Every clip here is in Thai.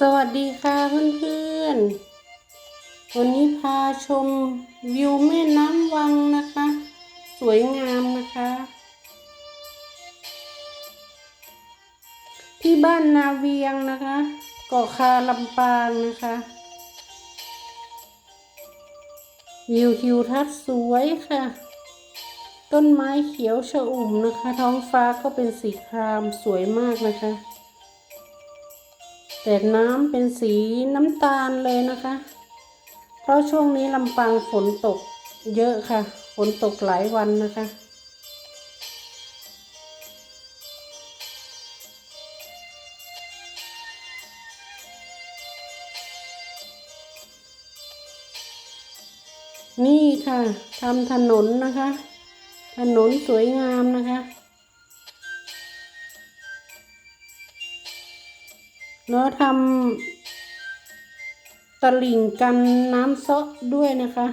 สวัสดีค่ะเพื่อนๆ วันนี้พาชมวิวแม่น้ำวังนะคะ สวยงามนะคะ ที่บ้านนาเวียงนะคะ เกาะคาลำปางนะคะ วิวทิวทัศน์สวยค่ะ ต้นไม้เขียวชอุ่มนะคะ ท้องฟ้าก็เป็นสีครามสวยมากนะคะ แต่น้ำเป็นสีน้ำตาลเลยนะคะ เพราะช่วงนี้ลำปางฝนตกเยอะค่ะ ฝนตกหลายวันนะคะ นี่ค่ะทำถนนนะคะ ถนนสวยงามนะคะ แล้วทำตะลิ่งกันน้ำซาะด้วยนะคะ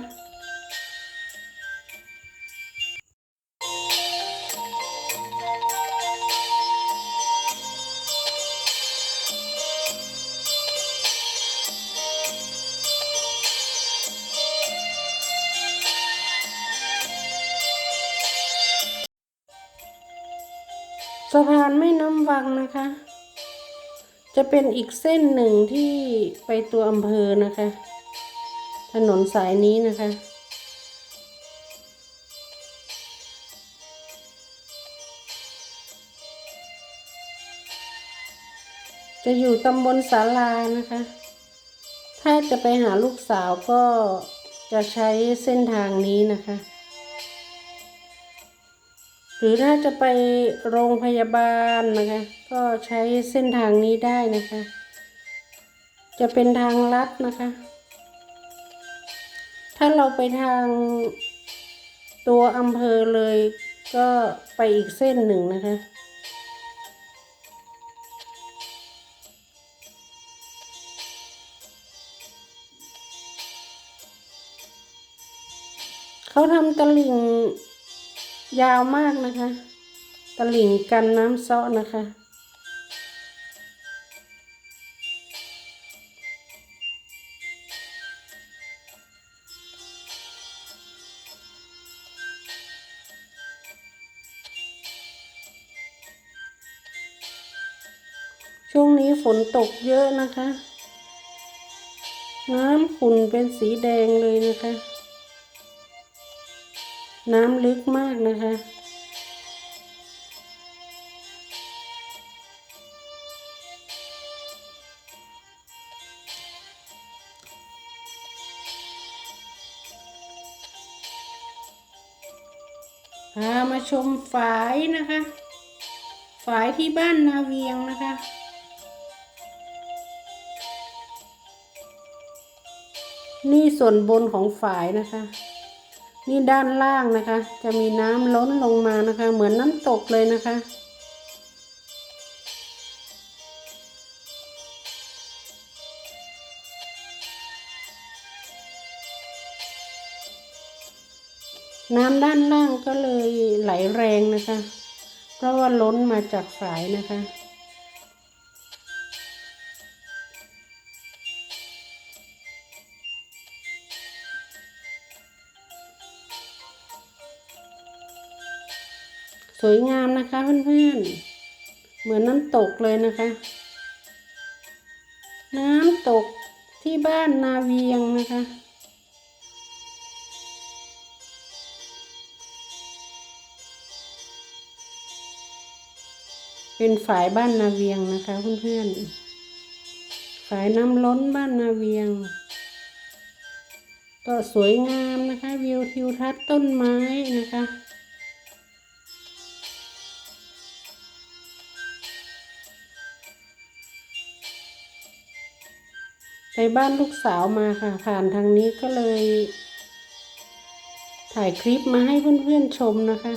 สะพานแม่น้ำวังนะคะ จะเป็นอีกเส้นหนึ่งที่ไปตัวอำเภอนะคะ ถนนสายนี้นะคะ จะอยู่ตำบลสาลานะคะ ถ้าจะไปหาลูกสาวก็จะใช้เส้นทางนี้นะคะ หรือถ้าจะไปโรงพยาบาลนะคะ ก็ใช้เส้นทางนี้ได้นะคะ จะเป็นทางลัดนะคะ ถ้าเราไปทางตัวอำเภอเลยก็ไปอีกเส้นหนึ่งนะคะ เขาทำตลิ่ง ยาวมากนะคะ ตลิ่งกันน้ำเซาะนะคะ ช่วงนี้ฝนตกเยอะนะคะ น้ำขุ่นเป็นสีแดงเลยนะคะ น้ำลึกมากนะคะ พามาชมฝายนะคะ ฝายที่บ้านนาเวียงนะคะนี่ส่วนบนของฝายนะคะ นี่ด้านล่างนะคะ จะมีน้ำล้นลงมานะคะ เหมือนน้ำตกเลยนะคะ น้ำด้านล่างก็เลยไหลแรงนะคะ เพราะว่าล้นมาจากฝายนะคะ สวยงามนะคะเพื่อนๆ เหมือนน้ำตกเลยนะคะ น้ำตกที่บ้านนาเวียงนะคะ เป็นฝายบ้านนาเวียงนะคะเพื่อนๆ ฝายน้ำล้นบ้านนาเวียง ก็สวยงามนะคะวิวทิวทัศน์ต้นไม้นะคะ บ้านลูกสาวมาค่ะ ผ่านทางนี้ก็เลย ถ่ายคลิปมาให้เพื่อนๆชมนะคะ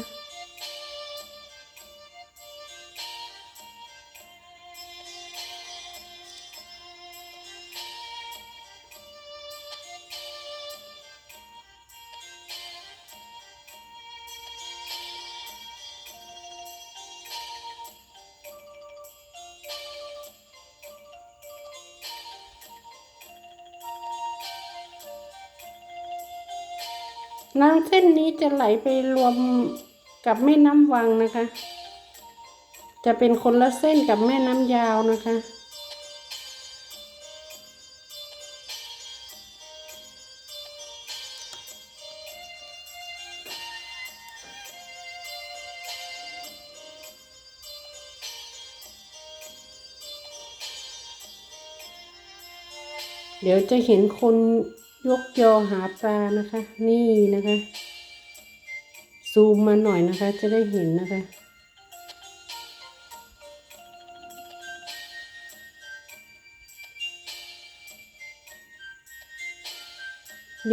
น้ำเส้นนี้จะไหลไปรวมกับแม่น้ำวังนะคะ จะเป็นคนละเส้นกับแม่น้ำยาวนะคะ เดี๋ยวจะเห็นคน ยกยอหาปลานะคะ นี่นะคะ ซูมมาหน่อยนะคะ จะได้เห็นนะคะ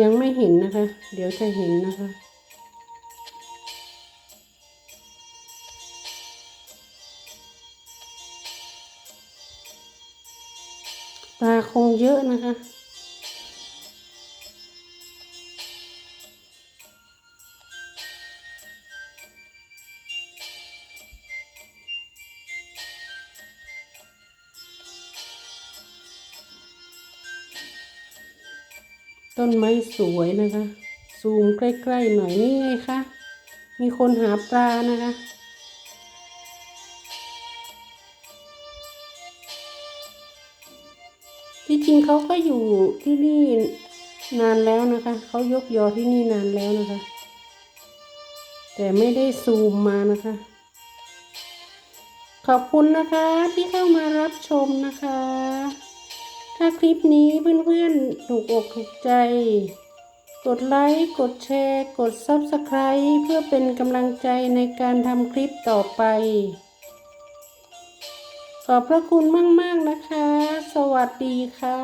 ยังไม่เห็นนะคะ เดี๋ยวจะเห็นนะคะปลาคงเยอะนะคะ ต้นไม้สวยนะคะ ซูมใกล้ๆหน่อยนี่ไงคะมีคนหาปลานะคะที่จริงเขาก็อยู่ที่นี่นานแล้วนะคะ เขายกยอที่นี่นานแล้วนะคะ แต่ไม่ได้ซูมมานะคะ ขอบคุณนะคะที่เข้ามารับชมนะคะ ถ้าคลิปนี้เพื่อนๆถูกอกถูกใจ กดไลค์ กดแชร์ กด Subscribe เพื่อเป็นกำลังใจในการทำคลิปต่อไป ขอบพระคุณมาก ๆ นะคะ สวัสดีค่ะ